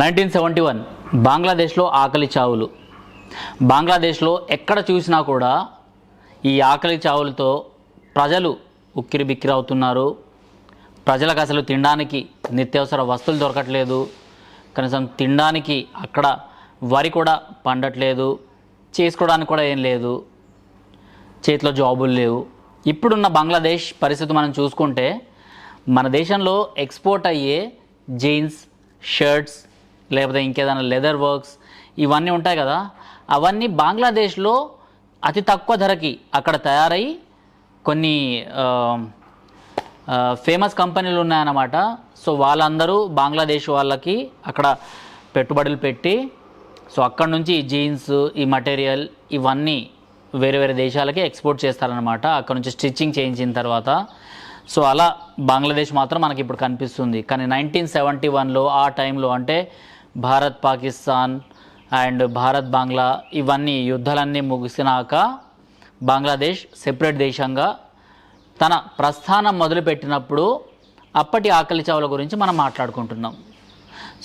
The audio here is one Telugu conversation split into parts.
నైన్టీన్ సెవెంటీ వన్ బంగ్లాదేశ్లో ఆకలి చావులు. బంగ్లాదేశ్లో ఎక్కడ చూసినా కూడా ఈ ఆకలి చావులతో ప్రజలు ఉక్కిరి బిక్కిరి అవుతున్నారు. ప్రజలకు అసలు తినడానికి నిత్యావసర వస్తువులు దొరకట్లేదు. కనీసం తినడానికి అక్కడ వరి కూడా పండట్లేదు. చేసుకోవడానికి కూడా ఏం లేదు. చేతిలో జాబులు లేవు. ఇప్పుడున్న బంగ్లాదేశ్ పరిస్థితి మనం చూసుకుంటే మన దేశంలో ఎక్స్పోర్ట్ అయ్యే జీన్స్ షర్ట్స్ లేకపోతే ఇంకేదైనా లెదర్ వర్క్స్ ఇవన్నీ ఉంటాయి కదా. అవన్నీ బంగ్లాదేశ్లో అతి తక్కువ ధరకి అక్కడ తయారై కొన్ని ఫేమస్ కంపెనీలు ఉన్నాయన్నమాట. సో వాళ్ళందరూ బంగ్లాదేశ్ వాళ్ళకి అక్కడ పెట్టుబడులు పెట్టి సో అక్కడ నుంచి ఈ జీన్స్ ఈ మటీరియల్ ఇవన్నీ వేరే వేరే దేశాలకి ఎక్స్పోర్ట్ చేస్తారనమాట అక్కడ నుంచి స్టిచ్చింగ్ చేయించిన తర్వాత. సో అలా బంగ్లాదేశ్ మాత్రం మనకి ఇప్పుడు కనిపిస్తుంది. కానీ నైన్టీన్ సెవెంటీ వన్లో ఆ టైంలో అంటే భారత్ పాకిస్తాన్ అండ్ భారత్ బంగ్లా ఇవన్నీ యుద్ధాలన్నీ ముగిసినాక బంగ్లాదేశ్ సెపరేట్ దేశంగా తన ప్రస్థానం మొదలుపెట్టినప్పుడు అప్పటి ఆకలి చావుల గురించి మనం మాట్లాడుకుంటున్నాం.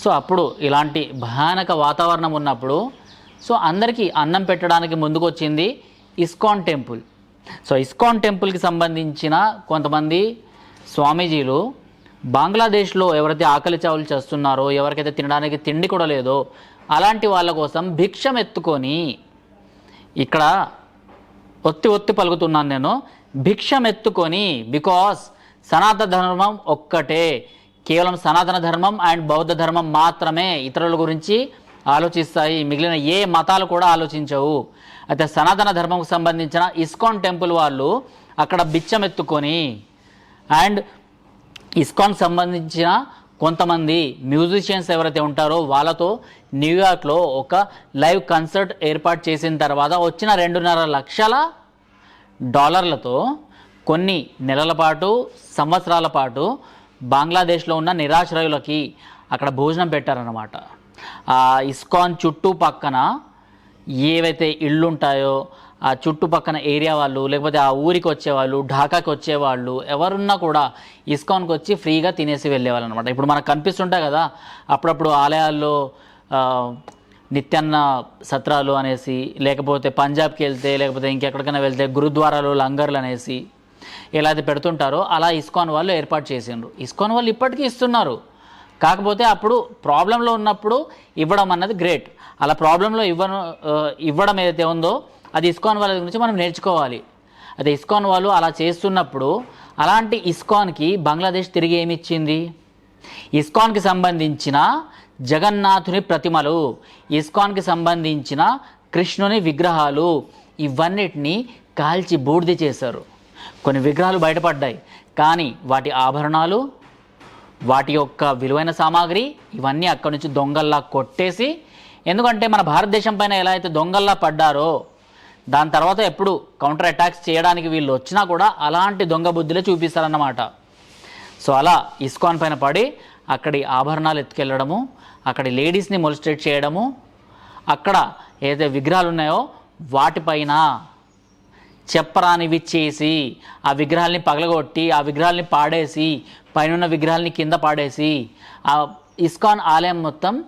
సో అప్పుడు ఇలాంటి భయానక వాతావరణం ఉన్నప్పుడు సో అందరికీ అన్నం పెట్టడానికి ముందుకొచ్చింది ఇస్కాన్ టెంపుల్. సో ఇస్కాన్ టెంపుల్కి సంబంధించిన కొంతమంది స్వామీజీలు బంగ్లాదేశ్లో ఎవరైతే ఆకలి చావులు చేస్తున్నారో ఎవరికైతే తినడానికి తిండి కూడా లేదో అలాంటి వాళ్ళ కోసం భిక్షం ఎత్తుకొని ఇక్కడ ఒత్తి ఒత్తి పలుకుతున్నాను నేను. భిక్షం ఎత్తుకొని బికాస్ సనాతన ధర్మం ఒక్కటే. కేవలం సనాతన ధర్మం అండ్ బౌద్ధ ధర్మం మాత్రమే ఇతరుల గురించి ఆలోచిస్తాయి. మిగిలిన ఏ మతాలు కూడా ఆలోచించవు. అయితే సనాతన ధర్మంకు సంబంధించిన ఇస్కాన్ టెంపుల్ వాళ్ళు అక్కడ బిచ్చం ఎత్తుకొని అండ్ ఇస్కాన్ సంబంధించిన కొంతమంది మ్యూజిషియన్స్ ఎవరైతే ఉంటారో వాళ్ళతో న్యూయార్క్లో ఒక లైవ్ కన్సర్ట్ ఏర్పాటు చేసిన తర్వాత వచ్చిన రెండున్నర లక్షల డాలర్లతో కొన్ని నెలల పాటు సంవత్సరాల పాటు బంగ్లాదేశ్లో ఉన్న నిరాశ్రయులకి అక్కడ భోజనం పెట్టారన్నమాట. ఆ ఇస్కాన్ చుట్టూ పక్కన ఏవైతే ఇళ్ళు ఉంటాయో ఆ చుట్టుపక్కన ఏరియా వాళ్ళు లేకపోతే ఆ ఊరికి వచ్చేవాళ్ళు ఢాకాకి వచ్చేవాళ్ళు ఎవరున్నా కూడా ఇస్కాన్కి వచ్చి ఫ్రీగా తినేసి వెళ్ళేవాళ్ళు అనమాట ఇప్పుడు మనకు కనిపిస్తుంటాయి కదా అప్పుడప్పుడు ఆలయాల్లో నిత్యాన్న సత్రాలు అనేసి లేకపోతే పంజాబ్కి వెళ్తే లేకపోతే ఇంకెక్కడికైనా వెళ్తే గురుద్వారాలు లంగర్లు అనేసి ఎలా అయితే పెడుతుంటారో అలా ఇస్కాన్ వాళ్ళు ఏర్పాటు చేసిండ్రు. ఇస్కాన్ వాళ్ళు ఇప్పటికీ ఇస్తున్నారు. కాకపోతే అప్పుడు ప్రాబ్లంలో ఉన్నప్పుడు ఇవ్వడం అన్నది గ్రేట్. అలా ప్రాబ్లంలో ఇవ్వను ఇవ్వడం ఏదైతే ఉందో అది ఇస్కాన్ వాళ్ళ గురించి మనం నేర్చుకోవాలి. అది ఇస్కాన్ వాళ్ళు అలా చేస్తున్నప్పుడు అలాంటి ఇస్కాన్కి బంగ్లాదేశ్ తిరిగి ఏమిచ్చింది? ఇస్కాన్కి సంబంధించిన జగన్నాథుని ప్రతిమలు ఇస్కాన్కి సంబంధించిన కృష్ణుని విగ్రహాలు ఇవన్నిటిని కాల్చి బూడిది చేశారు. కొన్ని విగ్రహాలు బయటపడ్డాయి. కానీ వాటి ఆభరణాలు వాటి యొక్క విలువైన సామాగ్రి ఇవన్నీ అక్కడి నుంచి దొంగల్లా కొట్టేసి ఎందుకంటే మన భారతదేశం పైన ఎలా అయితే దొంగల్లా పడ్డారో దాని తర్వాత ఎప్పుడు కౌంటర్ అటాక్స్ చేయడానికి వీళ్ళు వచ్చినా కూడా అలాంటి దొంగ బుద్ధులే చూపిస్తారన్నమాట. సో అలా ఇస్కాన్ పైన పడి అక్కడి ఆభరణాలు ఎత్తుకెళ్ళడము అక్కడి లేడీస్ని మొలిస్ట్రేట్ చేయడము అక్కడ ఏదైతే విగ్రహాలు ఉన్నాయో వాటిపైన చెప్పరానివి చేసి ఆ విగ్రహాల్ని పగలగొట్టి ఆ విగ్రహాల్ని పాడేసి పైన విగ్రహాల్ని కింద పాడేసి ఆ ఇస్కాన్ ఆలయం మొత్తం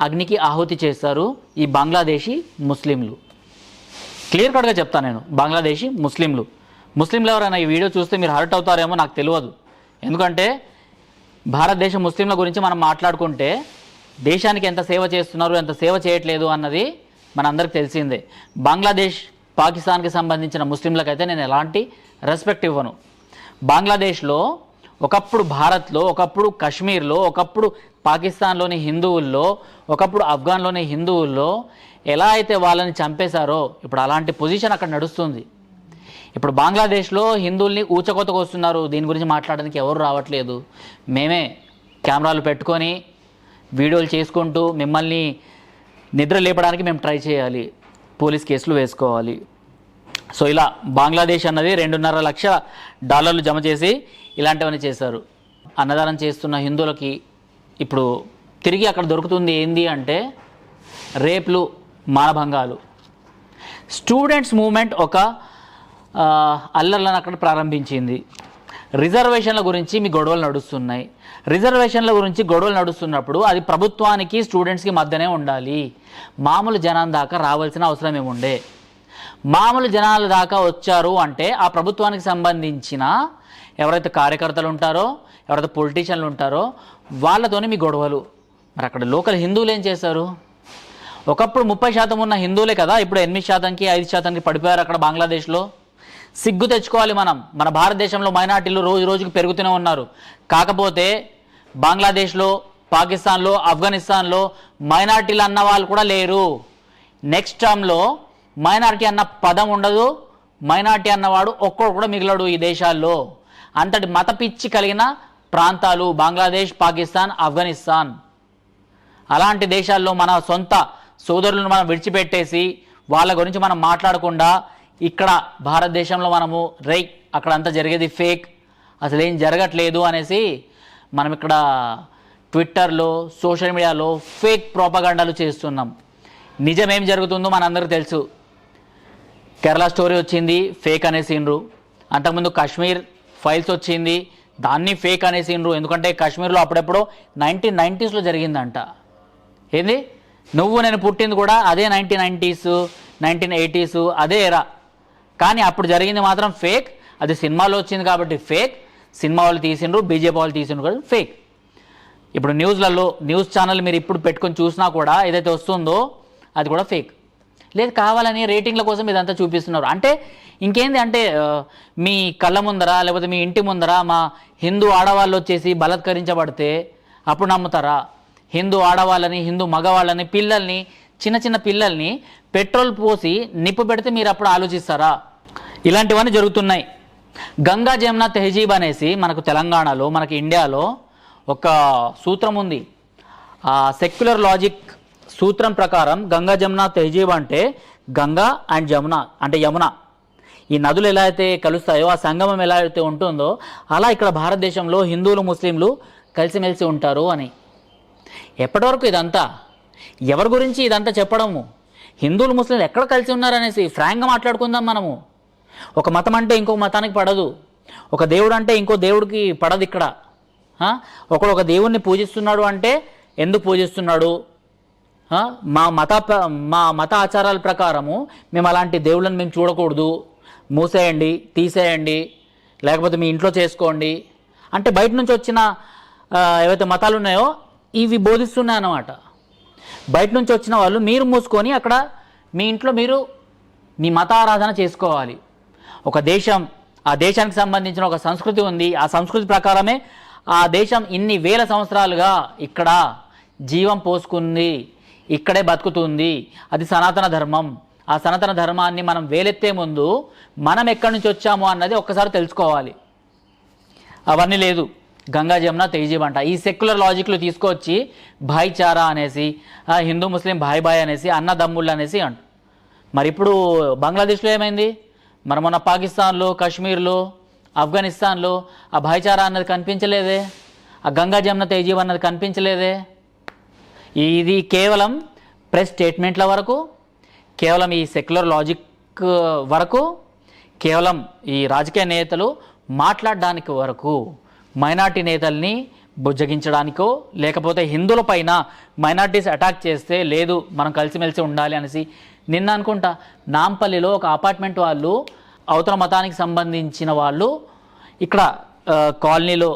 అగ్నికి ఆహుతి చేస్తారు ఈ బంగ్లాదేశీ ముస్లింలు. క్లియర్ కట్గా చెప్తాను నేను బంగ్లాదేశీ ముస్లింలు. ముస్లింలు ఎవరైనా ఈ వీడియో చూస్తే మీరు హర్ట్ అవుతారేమో నాకు తెలియదు. ఎందుకంటే భారతదేశ ముస్లింల గురించి మనం మాట్లాడుకుంటే దేశానికి ఎంత సేవ చేస్తున్నారు ఎంత సేవ చేయట్లేదు అన్నది మనందరికి తెలిసిందే. బంగ్లాదేశ్ పాకిస్తాన్కి సంబంధించిన ముస్లింలకైతే నేను ఎలాంటి రెస్పెక్ట్ ఇవ్వను. బంగ్లాదేశ్లో ఒకప్పుడు భారత్లో ఒకప్పుడు కశ్మీర్లో ఒకప్పుడు పాకిస్తాన్లోని హిందువుల్లో ఒకప్పుడు ఆఫ్ఘన్లోని హిందువుల్లో ఎలా అయితే వాళ్ళని చంపేశారో ఇప్పుడు అలాంటి పొజిషన్ అక్కడ నడుస్తుంది. ఇప్పుడు బంగ్లాదేశ్లో హిందువుల్ని ఊచకొతకు వస్తున్నారు. దీని గురించి మాట్లాడడానికి ఎవరు రావట్లేదు. మేమే కెమెరాలు పెట్టుకొని వీడియోలు చేసుకుంటూ మిమ్మల్ని నిద్ర లేపడానికి మేము ట్రై చేయాలి. పోలీస్ కేసులు వేసుకోవాలి. సో ఇలా బంగ్లాదేశ్ అన్నది రెండున్నర లక్షల డాలర్లు జమ చేసి ఇలాంటివన్నీ చేశారు. అన్నదానం చేస్తున్న హిందువులకి ఇప్పుడు తిరిగి అక్కడ దొరుకుతుంది ఏంది అంటే రేపులు మానభంగాలు. స్టూడెంట్స్ మూమెంట్ ఒక అల్లర్లను అక్కడ ప్రారంభించింది. రిజర్వేషన్ల గురించి మీ గొడవలు నడుస్తున్నాయి. రిజర్వేషన్ల గురించి గొడవలు నడుస్తున్నప్పుడు అది ప్రభుత్వానికి స్టూడెంట్స్కి మధ్యనే ఉండాలి. మామూలు జనం దాకా రావాల్సిన అవసరం ఏముండే? మామూలు జనాల దాకా వచ్చారు అంటే ఆ ప్రభుత్వానికి సంబంధించిన ఎవరైతే కార్యకర్తలు ఉంటారో ఎవరైతే పొలిటీషియన్లు ఉంటారో వాళ్ళతోనే మీ గొడవలు. మరి అక్కడ లోకల్ హిందువులు ఏం చేశారు? ఒకప్పుడు ముప్పై శాతం ఉన్న హిందువులే కదా ఇప్పుడు ఎనిమిది శాతంకి ఐదు శాతానికి పడిపోయారు అక్కడ బంగ్లాదేశ్లో. సిగ్గు తెచ్చుకోవాలి మనం. మన భారతదేశంలో మైనార్టీలు రోజు రోజుకి పెరుగుతూనే ఉన్నారు. కాకపోతే బంగ్లాదేశ్లో పాకిస్తాన్లో ఆఫ్ఘనిస్తాన్లో మైనార్టీలు అన్న వాళ్ళు కూడా లేరు. నెక్స్ట్ టర్మ్లో మైనార్టీ అన్న పదం ఉండదు మైనార్టీ అన్నవాడు ఒక్కడు కూడా మిగలడు ఈ దేశాల్లో. అంతటి మత పిచ్చి కలిగిన ప్రాంతాలు బంగ్లాదేశ్ పాకిస్తాన్ ఆఫ్ఘనిస్తాన్. అలాంటి దేశాల్లో మన సొంత సోదరులను మనం విడిచిపెట్టేసి వాళ్ళ గురించి మనం మాట్లాడకుండా ఇక్కడ భారతదేశంలో మనము రై అక్కడ అంతా జరిగేది ఫేక్ అసలు ఏం జరగట్లేదు అనేసి మనం ఇక్కడ ట్విట్టర్లో సోషల్ మీడియాలో ఫేక్ ప్రోపగండాలు చేస్తున్నాం. నిజం ఏం జరుగుతుందో మనందరికీ తెలుసు. కేరళ స్టోరీ వచ్చింది ఫేక్ అనేసిండ్రు. అంతకుముందు కాశ్మీర్ ఫైల్స్ వచ్చింది దాన్ని ఫేక్ అనేసిండ్రు. ఎందుకంటే కాశ్మీర్లో అప్పుడెప్పుడో నైన్టీన్ నైంటీస్లో జరిగిందంట. ఏంది? నువ్వు నేను పుట్టింది కూడా అదే నైన్టీన్ నైంటీస్ నైన్టీన్ ఎయిటీస్ అదే ఎరా కానీ అప్పుడు జరిగింది మాత్రం ఫేక్ అది సినిమాలో వచ్చింది కాబట్టి ఫేక్ సినిమా వాళ్ళు తీసిండ్రు బీజేపీ వాళ్ళు తీసిండ్రు కూడా ఫేక్ ఇప్పుడు న్యూస్లలో న్యూస్ ఛానల్ మీరు ఇప్పుడు పెట్టుకొని చూసినా కూడా ఏదైతే వస్తుందో అది కూడా ఫేక్ లేదు కావాలని రేటింగ్ల కోసం ఇదంతా చూపిస్తున్నారు. అంటే ఇంకేంది అంటే మీ కళ్ళ ముందర లేకపోతే మీ ఇంటి ముందర మా హిందూ ఆడవాళ్ళు వచ్చేసి బలత్కరించబడితే అప్పుడు నమ్ముతారా? హిందూ ఆడవాళ్ళని హిందూ మగవాళ్ళని పిల్లల్ని చిన్న చిన్న పిల్లల్ని పెట్రోల్ పోసి నిప్పు పెడితే మీరు అప్పుడు ఆలోచిస్తారా? ఇలాంటివన్నీ జరుగుతున్నాయి. గంగా జమున తెహజీబ్ అనేసి మనకు తెలంగాణలో మనకి ఇండియాలో ఒక సూత్రం ఉంది. ఆ సెక్యులర్ లాజిక్ సూత్రం ప్రకారం గంగా జమున తెహజీబ్ అంటే గంగా అండ్ జమున అంటే యమున. ఈ నదులు ఎలా అయితే కలుస్తాయో ఆ సంగమం ఎలా అయితే ఉంటుందో అలా ఇక్కడ భారతదేశంలో హిందువులు ముస్లింలు కలిసిమెలిసి ఉంటారు అని. ఎప్పటివరకు ఇదంతా? ఎవరి గురించి ఇదంతా చెప్పడము? హిందువులు ముస్లింలు ఎక్కడ కలిసి ఉన్నారనేసి ఫ్రాంక్గా మాట్లాడుకుందాం మనము. ఒక మతం అంటే ఇంకో మతానికి పడదు. ఒక దేవుడు అంటే ఇంకో దేవుడికి పడదు ఇక్కడ. ఒకడు ఒక దేవుణ్ణి పూజిస్తున్నాడు అంటే ఎందుకు పూజిస్తున్నాడు? మా మత మా మత ఆచారాల ప్రకారము మేము అలాంటి దేవుళ్ళని మేము చూడకూడదు. మూసేయండి తీసేయండి లేకపోతే మీ ఇంట్లో చేసుకోండి. అంటే బయట నుంచి వచ్చిన ఏవైతే మతాలు ఉన్నాయో ఇవి బోధిస్తున్నాయి అన్నమాట బయట నుంచి వచ్చిన వాళ్ళు మీరు మూసుకొని అక్కడ మీ ఇంట్లో మీరు మీ మత ఆరాధన చేసుకోవాలి. ఒక దేశం ఆ దేశానికి సంబంధించిన ఒక సంస్కృతి ఉంది. ఆ సంస్కృతి ప్రకారమే ఆ దేశం ఇన్ని వేల సంవత్సరాలుగా ఇక్కడ జీవం పోసుకుంది. ఇక్కడే బతుకుతుంది. అది సనాతన ధర్మం. ఆ సనాతన ధర్మాన్ని మనం వేలెత్తే ముందు మనం ఎక్కడి నుంచి వచ్చాము అన్నది ఒక్కసారి తెలుసుకోవాలి. అవన్నీ లేదు. గంగా జమున తేజీబ్ అంట ఈ సెక్యులర్ లాజిక్లు తీసుకొచ్చి భాయిచారా అనేసి ఆ, హిందూ ముస్లిం భాయ్ భాయ్ అనేసి అన్నదమ్ముళ్ళు అనేసి అంట. మరి ఇప్పుడు బంగ్లాదేశ్లో ఏమైంది? మరి మొన్న పాకిస్తాన్లో కాశ్మీర్లో ఆఫ్ఘనిస్తాన్లో ఆ భాయిచారా అన్నది కనిపించలేదే? ఆ గంగా జమున తేజీబ్ అన్నది కనిపించలేదే? ఇది కేవలం ప్రెస్ స్టేట్మెంట్ల వరకు కేవలం ఈ సెక్యులర్ లాజిక్ వరకు కేవలం ఈ రాజకీయ నేతలు మాట్లాడడానికి వరకు మైనార్టీ నేతల్ని బుజ్జగించడానికో లేకపోతే హిందువులపైన మైనార్టీస్ అటాక్ చేస్తే లేదు మనం కలిసిమెలిసి ఉండాలి అనేసి నిన్న అనుకుంటా నాంపల్లిలో ఒక అపార్ట్మెంట్ వాళ్ళు అవతల మతానికి సంబంధించిన వాళ్ళు ఇక్కడ కాలనీలో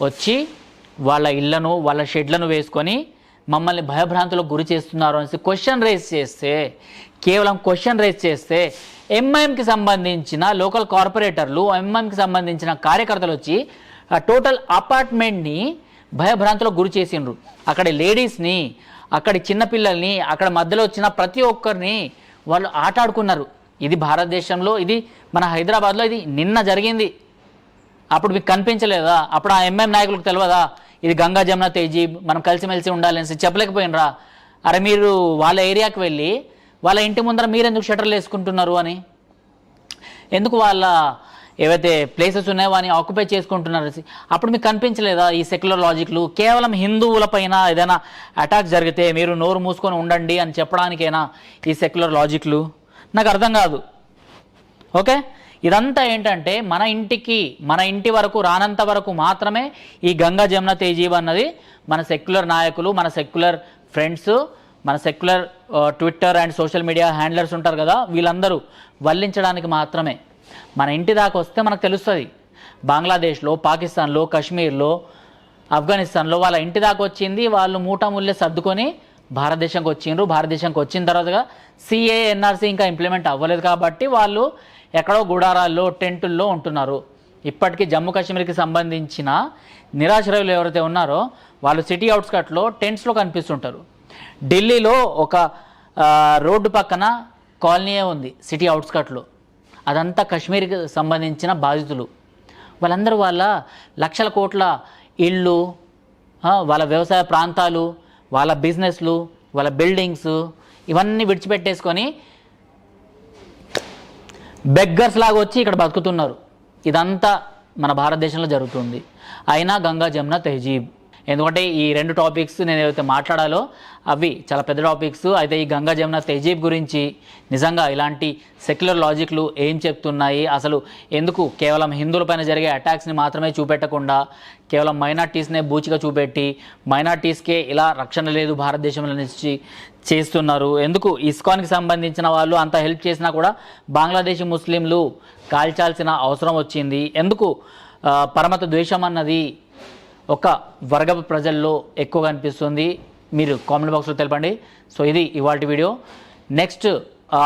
వచ్చి వాళ్ళ ఇళ్ళను వాళ్ళ షెడ్లను వేసుకొని మమ్మల్ని భయభ్రాంతులకు గురి చేస్తున్నారు అనేసి క్వశ్చన్ రేస్ చేస్తే కేవలం క్వశ్చన్ రేస్ చేస్తే ఎంఐఎంకి సంబంధించిన లోకల్ కార్పొరేటర్లు ఎంఐఎంకి సంబంధించిన కార్యకర్తలు వచ్చి ఆ టోటల్ అపార్ట్మెంట్ని భయభ్రాంతులకు గురి చేసిండ్రు. అక్కడ లేడీస్ని అక్కడ చిన్నపిల్లల్ని అక్కడ మధ్యలో వచ్చిన ప్రతి ఒక్కరిని వాళ్ళు ఆటాడుకున్నారు. ఇది భారతదేశంలో ఇది మన హైదరాబాద్లో ఇది నిన్న జరిగింది. అప్పుడు మీకు కనిపించలేదా? అప్పుడు ఆ ఎంఎం నాయకులకు తెలియదా? ఇది గంగా జమున తేజీ మనం కలిసిమెలిసి ఉండాలని చెప్పలేకపోయినరా? అరే మీరు వాళ్ళ ఏరియాకి వెళ్ళి వాళ్ళ ఇంటి ముందర మీరు ఎందుకు షటర్లు వేసుకుంటున్నారు అని? ఎందుకు వాళ్ళ ఏవైతే ప్లేసెస్ ఉన్నాయో అని ఆక్యుపై చేసుకుంటున్నారు? అప్పుడు మీకు కనిపించలేదా ఈ సెక్యులర్ లాజిక్లు కేవలం హిందువులపైన ఏదైనా అటాక్ జరిగితే మీరు నోరు మూసుకొని ఉండండి అని చెప్పడానికైనా ఈ సెక్యులర్ లాజిక్లు నాకు అర్థం కాదు. ఓకే? ఇదంతా ఏంటంటే మన ఇంటికి మన ఇంటి వరకు రానంత వరకు మాత్రమే ఈ గంగా జమున తేజీబ్ అన్నది మన సెక్యులర్ నాయకులు మన సెక్యులర్ ఫ్రెండ్స్ మన secular Twitter and social media handlers ఉంటారు కదా వీళ్ళందరూ వల్లించడానికి మాత్రమే. మన ఇంటి దాకా వస్తే మనకు తెలుస్తుంది. బంగ్లాదేశ్లో పాకిస్తాన్లో కాశ్మీర్లో ఆఫ్ఘనిస్తాన్లో వాళ్ళ ఇంటి దాకా వచ్చింది వాళ్ళు మూటముల్లే సర్దుకొని భారతదేశంకి వచ్చిండ్రు. భారతదేశంకి వచ్చిన తర్వాతగా సిఏ ఎన్ఆర్సీ ఇంకా ఇంప్లిమెంట్ అవ్వలేదు కాబట్టి వాళ్ళు ఎక్కడో గుడారాల్లో టెంటుల్లో ఉంటున్నారు. ఇప్పటికీ జమ్మూ కాశ్మీర్కి సంబంధించిన నిరాశ్రయులు ఎవరైతే ఉన్నారో వాళ్ళు సిటీ అవుట్స్కట్లో టెంట్స్లో కనిపిస్తుంటారు. ఢిల్లీలో ఒక రోడ్డు పక్కన కాలనీయే ఉంది సిటీ అవుట్స్కట్లో. అదంతా కశ్మీర్కి సంబంధించిన బాధితులు. వాళ్ళందరూ వాళ్ళ లక్షల కోట్ల ఇళ్ళు వాళ్ళ వ్యవసాయ ప్రాంతాలు వాళ్ళ బిజినెస్లు వాళ్ళ బిల్డింగ్స్ ఇవన్నీ విడిచిపెట్టేసుకొని బెగ్గర్స్ లాగా వచ్చి ఇక్కడ బతుకుతున్నారు. ఇదంతా మన భారతదేశంలో జరుగుతుంది. అయినా గంగా జమున తెహజీబ్. ఎందుకంటే ఈ రెండు టాపిక్స్ నేను ఏదైతే మాట్లాడాలో అవి చాలా పెద్ద టాపిక్స్ అయితే ఈ గంగా జమున తెజీబ్ గురించి నిజంగా ఇలాంటి సెక్యులర్ లాజిక్లు ఏం చెప్తున్నాయి? అసలు ఎందుకు కేవలం హిందువులపైన జరిగే అటాక్స్ని మాత్రమే చూపెట్టకుండా కేవలం మైనార్టీస్నే బూచిగా చూపెట్టి మైనార్టీస్కే ఇలా రక్షణ లేదు భారతదేశంలో నుంచి చేస్తున్నారు? ఎందుకు ఇస్కాన్కి సంబంధించిన వాళ్ళు అంత హెల్ప్ చేసినా కూడా బంగ్లాదేశీ ముస్లింలు కాల్చాల్సిన అవసరం వచ్చింది? ఎందుకు పరమత ద్వేషం అన్నది ఒక వర్గ ప్రజల్లో ఎక్కువగా అనిపిస్తుంది. మీరు కామెంట్ బాక్స్లో తెలపండి. సో ఇది ఇవాళ వీడియో. నెక్స్ట్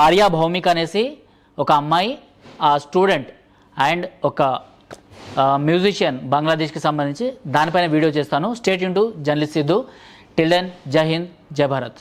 ఆర్యా భౌమిక్ అనేసి ఒక అమ్మాయి ఆ స్టూడెంట్ అండ్ ఒక మ్యూజిషియన్ బంగ్లాదేశ్కి సంబంధించి దానిపైన వీడియో చేస్తాను. State into journalist Sidhu till then జై హింద్ జై భారత్